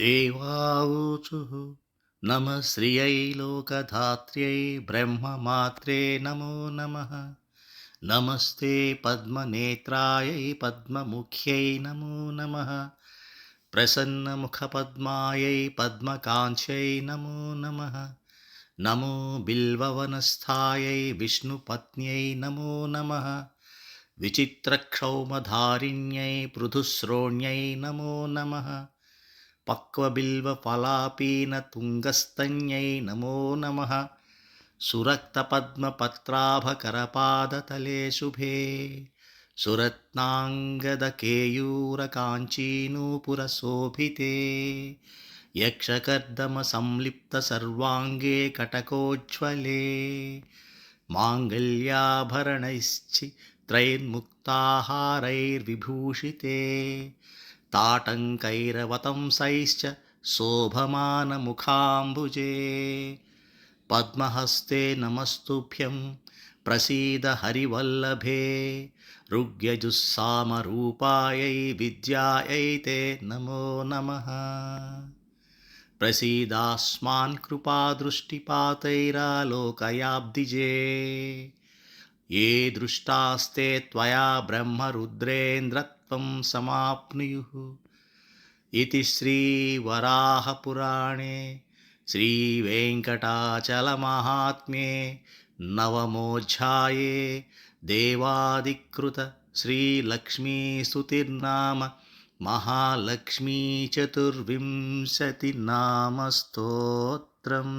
దేవాచు నమ శ్రియై లోకధాత్ర్యై బ్రహ్మమాత్రే నమో నమ. నమస్తే పద్మనేత్రాయై పద్మముఖ్యై నమో నమ. ప్రసన్నముఖపద్మాయై పద్మకాంక్షై నమో నమ. నమో బిల్వవనస్థాయై విష్ణుపత్న్యై నమో నమ. విచిత్రక్షౌమధారిణ్యై పృథుశ్రోణ్యై నమో నమ. नमः पक्वबिल्वफलापीनतुङ्गस्तन्यै नमो नमः सुरक्तपद्मपत्राभकरपादतले शुभे सुरत्नाङ्गदकेयूरकाञ्चीनूपुरशोभिते यक्षकर्दमसंलिप्तसर्वाङ्गे कटकोज्ज्वले माङ्गल्याभरणैश्चित्रैर्मुक्ताहारैर्विभूषिते ताटङ्कैरवतंसैश्च शोभमानमुखाम्बुजे पद्महस्ते नमस्तुभ्यं प्रसीद हरिवल्लभे ऋग्यजुस्सामरूपायै विद्यायै ते नमो नमः प्रसीदास्मान् कृपादृष्टिपातैरालोकयाब्धिजे ये दृष्टास्ते त्वया ब्रह्मरुद्रेन्द्रत्वं समाप्नुयुः इति श्रीवराहपुराणे श्रीवेङ्कटाचलमाहात्म्ये नवमोऽध्याये देवादिकृत श्रीलक्ष्मीस्तुतिर्नाम महालक्ष्मीचतुर्विंशतिनामस्तोत्रम्